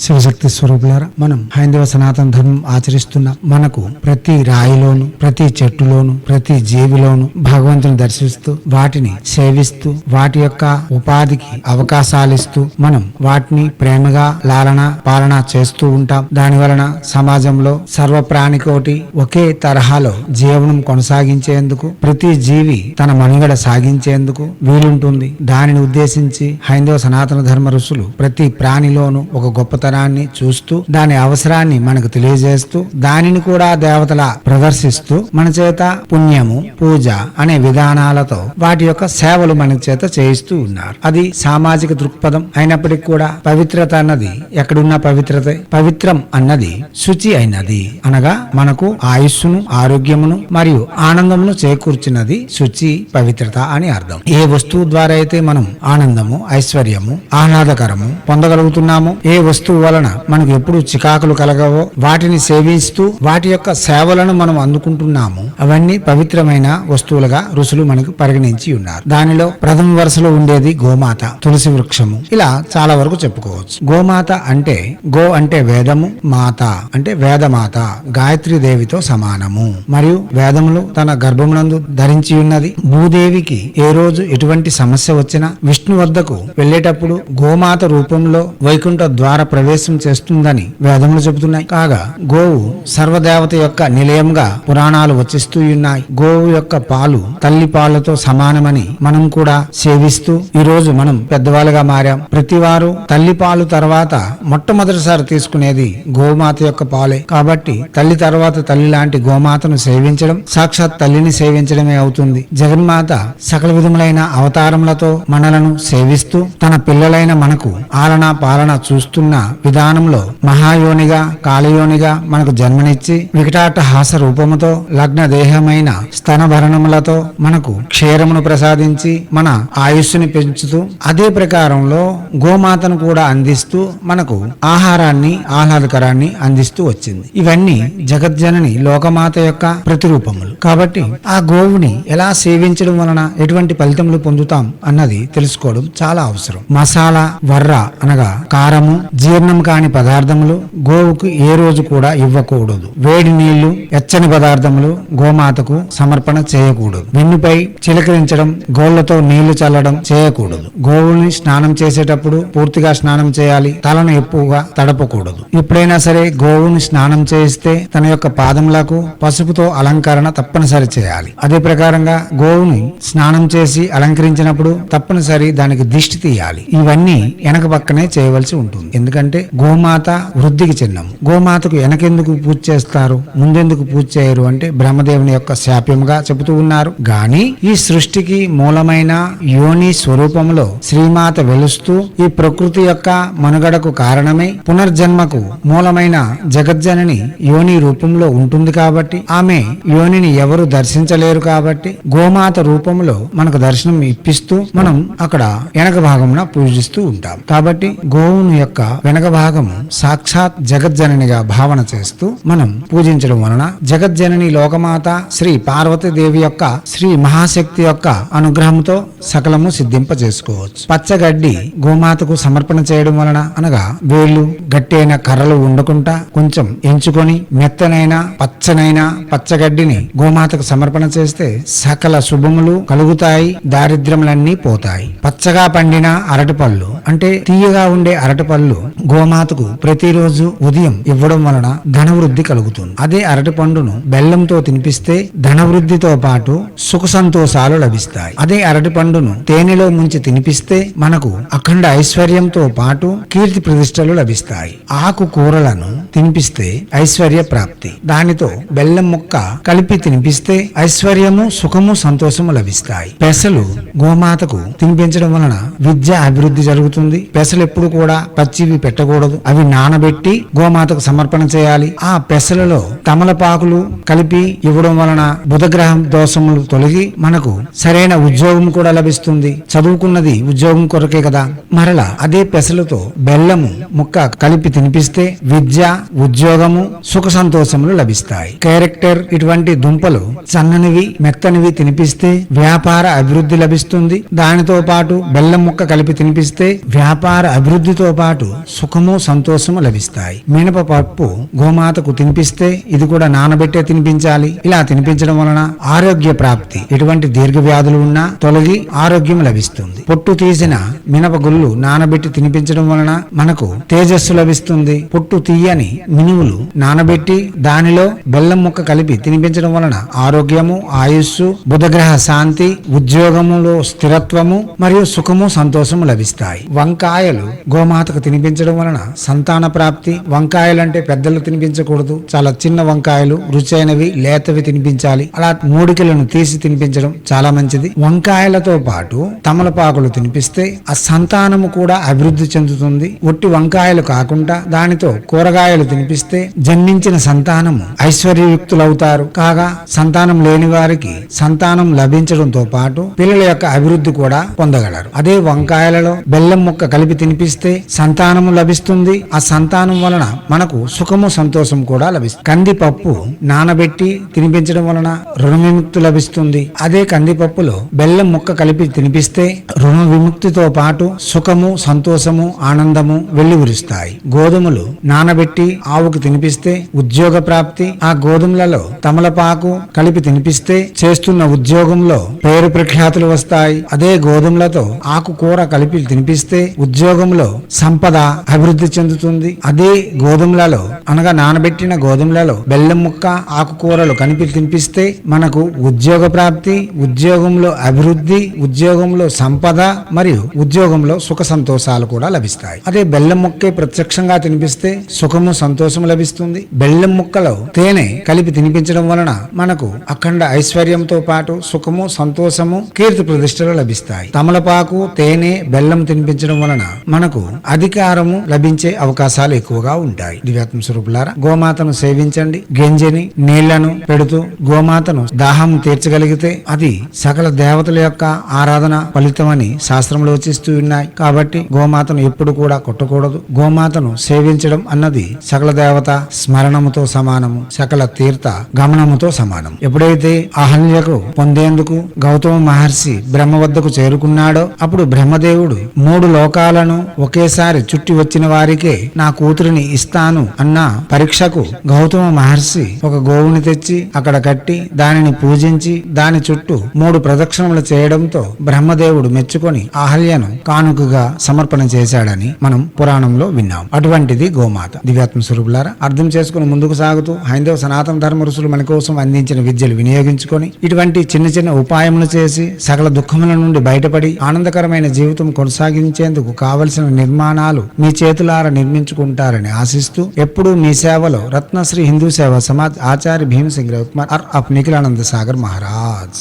శివశక్తి స్వరూపులారా మనం హైందవ సనాతన ధర్మం ఆచరిస్తున్న మనకు ప్రతి రాయిలోను ప్రతి చెట్టులోను ప్రతి జీవిలోను భగవంతుని దర్శిస్తూ వాటిని సేవిస్తూ వాటి యొక్క ఉపాధికి అవకాశాలు ఇస్తూ మనం వాటిని ప్రేమగా లాలన పాలన చేస్తూ ఉంటాం. దాని వలన సమాజంలో సర్వ ప్రాణికోటి ఒకే తరహాలో జీవనం కొనసాగించేందుకు ప్రతి జీవి తన మనుగడ సాగించేందుకు వీలుంటుంది. దానిని ఉద్దేశించి హైందవ సనాతన ధర్మ ఋషులు ప్రతి ప్రాణిలోనూ ఒక గొప్పతనాన్ని చూస్తూ దాని అవసరాన్ని మనకు తెలియజేస్తూ దానిని కూడా దేవతల ప్రదర్శిస్తూ మన చేత పుణ్యము పూజ అనే విధానాలతో వాటి యొక్క సేవలు మన చేత చేయిస్తూ ఉన్నారు. అది సామాజిక దృక్పథం అయినప్పటికీ కూడా పవిత్రత అన్నది ఎక్కడున్న పవిత్రత పవిత్రం అన్నది శుచి అయినది. అనగా మనకు ఆయుస్సును ఆరోగ్యమును మరియు ఆనందమును చేకూర్చినది శుచి పవిత్రత అని అర్థం. ఏ వస్తువు ద్వారా అయితే మనం ఆనందము ఐశ్వర్యము ఆహ్లాదకరము పొందగలుగుతున్నాము ఏ వస్తువు వలన మనకు ఎప్పుడు చికాకులు కలగవో వాటిని సేవిస్తూ వాటి యొక్క సేవలను మనం అందుకుంటున్నాము అవన్నీ పవిత్రమైన వస్తువులుగా ఋషులు మనకు పరిగణించి ఉన్నారు. దానిలో ప్రథమ వరుసలో ఉండేది గోమాత తులసి వృక్షము. ఇలా చాలా వరకు చెప్పుకోవచ్చు. గోమాత అంటే గో అంటే వేదము మాత అంటే వేదమాత గాయత్రి దేవితో సమానము. మరియు వేదములు తన గర్భమునందు ధరించి ఉన్నది. భూదేవికి ఏ రోజు ఎటువంటి సమస్య వచ్చినా విష్ణు వద్దకు వెళ్ళేటప్పుడు గోమాత రూపంలో వైకుంఠ ద్వార ప్రవేశం చేస్తుందని వేదములు చెబుతున్నాయి. కాగా గోవు సర్వదేవత యొక్క నిలయంగా పురాణాలు వచ్చిస్తూ ఉన్నాయి. గోవు యొక్క పాలు తల్లి పాలతో సమానమని మనం కూడా సేవిస్తూ ఈ రోజు మనం పెద్దవాళ్ళుగా మారాం. ప్రతి వారు తల్లి పాలు తర్వాత మొట్టమొదటిసారి తీసుకునేది గోమాత యొక్క పాలే. కాబట్టి తల్లి తర్వాత తల్లి లాంటి గోమాతను సేవించడం సాక్షాత్ తల్లిని సేవించడమే అవుతుంది. జగన్మాత సకల విధములైన అవతారములతో మనలను సేవిస్తూ తన పిల్లలైన మనకు ఆలన పాలన చూస్తున్న విధానంలో మహాయోనిగా కాళయోనిగా మనకు జన్మనిచ్చి వికటాటహాస రూపముతో లగ్న దేహమైన స్తనభరణములతో మనకు క్షీరమును ప్రసాదించి మన ఆయుస్సుని పెంచుతూ అదే ప్రకారంలో గోమాతను కూడా అందిస్తూ మనకు ఆహారాన్ని ఆహ్లాదకరాన్ని అందిస్తూ వచ్చింది. ఇవన్నీ జగజ్జనని లోకమాత యొక్క ప్రతిరూపములు. కాబట్టి ఆ గోవుని ఎలా సేవించడం వలన ఎటువంటి ఫలితములు పొందుతాం అన్నది తెలుసుకోవడం చాలా అవసరం. మసాలా వర్ర అనగా కారము జీర్ణం కాని పదార్థములు గోవుకు ఏ రోజు కూడా ఇవ్వకూడదు. వేడి నీళ్ళు ఎచ్చని పదార్థములు గోమాతకు సమర్పణ చేయకూడదు. వెన్నుపై చిలకరించడం గోళ్ళతో నీళ్ళు చల్లడం చేయకూడదు. గోవుల్ని స్నానం చేసేటప్పుడు పూర్తిగా స్నానం చేయాలి. తలను ఎక్కువగా తడపకూడదు. ఎప్పుడైనా సరే గోవుని స్నానం చేయిస్తే తన యొక్క పాదములకు పసుపుతో అలంకరణ తప్పనిసరి చేయాలి. అదే ప్రకారంగా గోవుని స్నానం చేసి అలంకరించినప్పుడు తప్పనిసరి దానికి దిష్టి తీయాలి. ఇవన్నీ వెనక పక్కనే చేయవలసి ఉంటుంది. ఎందుకంటే గోమాత వృద్ధికి చిహ్నం గోమాతకు వెనకెందుకు పూజ చేస్తారు? ముందెందుకు పూజ చేయరు? అంటే బ్రహ్మదేవుని యొక్క శాప్యముగా చెబుతూ ఉన్నారు. గాని ఈ సృష్టికి మూలమైన యోని స్వరూపంలో శ్రీమాత వెలుస్తూ ఈ ప్రకృతి యొక్క మనుగడకు కారణమై పునర్జన్మకు మూలమైన జగజ్జనని యోని రూపంలో ఉంటుంది కాబట్టి ఆమె యోనిని ఎవరు దర్శించలేరు కాబట్టి గోమాత రూపంలో మనకు దర్శనం ఇప్పిస్తూ మనం అక్కడ వెనక భాగమున పూజిస్తూ ఉంటాం. కాబట్టి గోవుని యొక్క వెనక భాగము సాక్షాత్ జగజ్జననిగా భావన చేస్తూ మనం పూజించడం వలన జగజ్జనని లోకమాత శ్రీ పార్వతీదేవి యొక్క శ్రీ మహాశక్తి యొక్క అనుగ్రహంతో సకలము సిద్ధింప చేసుకోవచ్చు పచ్చగడ్డి గోమాతకు సమర్పణ చేయడం వలన అనగా వేళ్ళు గట్టి అయిన కర్రలు ఉండకుండా కొంచెం ఎంచుకొని మెత్తనైన పచ్చనైన పచ్చగడ్డిని గోమాతకు సమర్పణ చేస్తే సకల శుభములు కలుగుతాయి దారిద్ర్యములన్నీ పోతాయి. పచ్చగా పండిన అరటిపళ్ళు అంటే తీయగా ఉండే అరటిపళ్ళు గోమాతకు ప్రతిరోజు ఉదయం ఇవ్వడం వలన ధనవృద్ధి కలుగుతుంది. అదే అరటి పండును బెల్లంతో తినిపిస్తే ధనవృద్ధితో పాటు సుఖ సంతోషాలు లభిస్తాయి. అదే అరటి పండును తేనెలో ముంచి తినిపిస్తే మనకు అఖండ ఐశ్వర్యంతో పాటు కీర్తి ప్రతిష్టలు లభిస్తాయి. ఆకు కూరలను తినిపిస్తే ఐశ్వర్య ప్రాప్తి. దానితో బెల్లం ముక్క కలిపి తినిపిస్తే ఐశ్వర్యము సుఖము సంతోషము లభిస్తాయి. పెసలు గోమాతకు తినిపించడం వలన విద్య అభివృద్ధి జరుగుతుంది. పెసలు ఎప్పుడు కూడా పచ్చివి పెట్ట పెట్టకూడదు. అవి నానబెట్టి గోమాతకు సమర్పణ చేయాలి. ఆ పెసలలో తమలపాకులు కలిపి ఇవ్వడం వలన బుధగ్రహం దోషములు తొలగి మనకు సరైన ఉద్యోగం కూడా లభిస్తుంది. చదువుకున్నది ఉద్యోగం కొరకే కదా. మరలా అదే పెసలతో బెల్లము ముక్క కలిపి తినిపిస్తే విద్య ఉద్యోగము సుఖ సంతోషములు లభిస్తాయి. క్యారెక్టర్ ఇటువంటి దుంపలు సన్ననివి మెత్తనివి తినిపిస్తే వ్యాపార అభివృద్ధి లభిస్తుంది. దానితో పాటు బెల్లం ముక్క కలిపి తినిపిస్తే వ్యాపార అభివృద్ధితో పాటు సుఖము సంతోషము లభిస్తాయి. మినప పప్పు గోమాతకు తినిపిస్తే ఇది కూడా నానబెట్టే తినిపించాలి. ఇలా తినిపించడం వలన ఆరోగ్య ప్రాప్తి. ఎటువంటి దీర్ఘ వ్యాధులు ఉన్నా తొలగి ఆరోగ్యం లభిస్తుంది. పొట్టు తీసిన మినప గుళ్ళు నానబెట్టి తినిపించడం వలన మనకు తేజస్సు లభిస్తుంది. పొట్టు తీయని మినుములు నానబెట్టి దానిలో బెల్లం ముక్క కలిపి తినిపించడం వలన ఆరోగ్యము ఆయుస్సు బుధగ్రహ శాంతి ఉద్యోగములో స్థిరత్వము మరియు సుఖము సంతోషము లభిస్తాయి. వంకాయలు గోమాతకు తినిపించడం వలన సంతాన ప్రాప్తి వంకాయలు అంటే పెద్దలు తినిపించకూడదు. చాలా చిన్న వంకాయలు రుచైనవి లేతవి తినిపించాలి. అలా మూడికలను తీసి తినిపించడం చాలా మంచిది. వంకాయలతో పాటు తమలపాకులు తినిపిస్తే ఆ సంతానము కూడా అభివృద్ధి చెందుతుంది. ఒట్టి వంకాయలు కాకుండా దానితో కూరగాయలు తినిపిస్తే జన్మించిన సంతానము ఐశ్వర్యయుక్తులవుతారు. కాగా సంతానం లేని వారికి సంతానం లభించడంతో పాటు పిల్లల యొక్క అభివృద్ధి కూడా పొందగలరు. అదే వంకాయలలో బెల్లం ముక్క కలిపి తినిపిస్తే సంతానము లభిస్తుంది. ఆ సంతానం వలన మనకు సుఖము సంతోషం కూడా లభిస్తుంది. కందిపప్పు నానబెట్టి తినిపించడం వలన రుణ విముక్తి లభిస్తుంది. అదే కందిపప్పులో బెల్లం ముక్క కలిపి తినిపిస్తే రుణ విముక్తితో పాటు సుఖము సంతోషము ఆనందము వెల్లివిరుస్తాయి. గోధుమలు నానబెట్టి ఆవుకు తినిపిస్తే ఉద్యోగ ప్రాప్తి. ఆ గోధుమలలో తమలపాకు కలిపి తినిపిస్తే చేస్తున్న ఉద్యోగంలో పేరు ప్రఖ్యాతులు వస్తాయి. అదే గోధుమలతో ఆకుకూర కలిపి తినిపిస్తే ఉద్యోగంలో సంపద అభివృద్ధి చెందుతుంది. అదే గోధుమలలో అనగా నానబెట్టిన గోధుమలలో బెల్లం ముక్క ఆకుకూరలు కనిపి తినిపిస్తే మనకు ఉద్యోగ ప్రాప్తి ఉద్యోగంలో అభివృద్ధి ఉద్యోగంలో సంపద మరియు ఉద్యోగంలో సుఖ సంతోషాలు కూడా లభిస్తాయి. అదే బెల్లం ముక్కే ప్రత్యక్షంగా తినిపిస్తే సుఖము సంతోషము లభిస్తుంది. బెల్లం ముక్కలో తేనె కలిపి తినిపించడం వలన మనకు అఖండ ఐశ్వర్యంతో పాటు సుఖము సంతోషము కీర్తి ప్రతిష్టలు లభిస్తాయి. తమలపాకు తేనె బెల్లం తినిపించడం వలన మనకు అధికారము లభించే అవకాశాలు ఎక్కువగా ఉంటాయి. దివ్యాత్మ స్వరూపులారా గోమాతను సేవించండి. గింజని నీళ్ళను పెడుతూ గోమాతను దాహం తీర్చగలిగితే అది సకల దేవతల యొక్క ఆరాధన ఫలితమని శాస్త్రంలో వచ్చిస్తూ ఉన్నాయి. కాబట్టి గోమాతను ఎప్పుడు కూడా కొట్టకూడదు. గోమాతను సేవించడం అన్నది సకల దేవత స్మరణముతో సమానము సకల తీర్థ గమనముతో సమానం ఎప్పుడైతే అహల్యకు పొందేందుకు గౌతమ మహర్షి బ్రహ్మ వద్దకు చేరుకున్నాడో అప్పుడు బ్రహ్మదేవుడు మూడు లోకాలను ఒకేసారి చుట్టి వచ్చిన వారికే నా కూతురిని ఇస్తాను అన్న పరీక్షకు గౌతమ మహర్షి ఒక గోవుని తెచ్చి అక్కడ కట్టి దానిని పూజించి దాని చుట్టూ మూడు ప్రదక్షిణములు చేయడంతో బ్రహ్మదేవుడు మెచ్చుకొని అహల్యను కానుకగా సమర్పణ చేశాడని మనం పురాణంలో విన్నాం. అటువంటిది గోమాత. దివ్యాత్మ స్వరూపులారా అర్థం చేసుకుని ముందుకు సాగుతూ హైందవ సనాతన ధర్మ ఋషులు మన కోసం అందించిన విద్యలు వినియోగించుకొని ఇటువంటి చిన్న చిన్న ఉపాయములు చేసి సకల దుఃఖముల నుండి బయటపడి ఆనందకరమైన జీవితం కొనసాగించేందుకు కావలసిన నిర్మాణాలు మీ చేతులార నిర్మించుకుంటారని ఆశిస్తూ ఎప్పుడూ మీ సేవలో రత్నశ్రీ హిందూ సేవ సమాజ్ ఆచార్య భీమసింగ్ రవికుమార్ ఆర్ ఆఫ్ నిఖిలానంద సాగర్ మహారాజ్.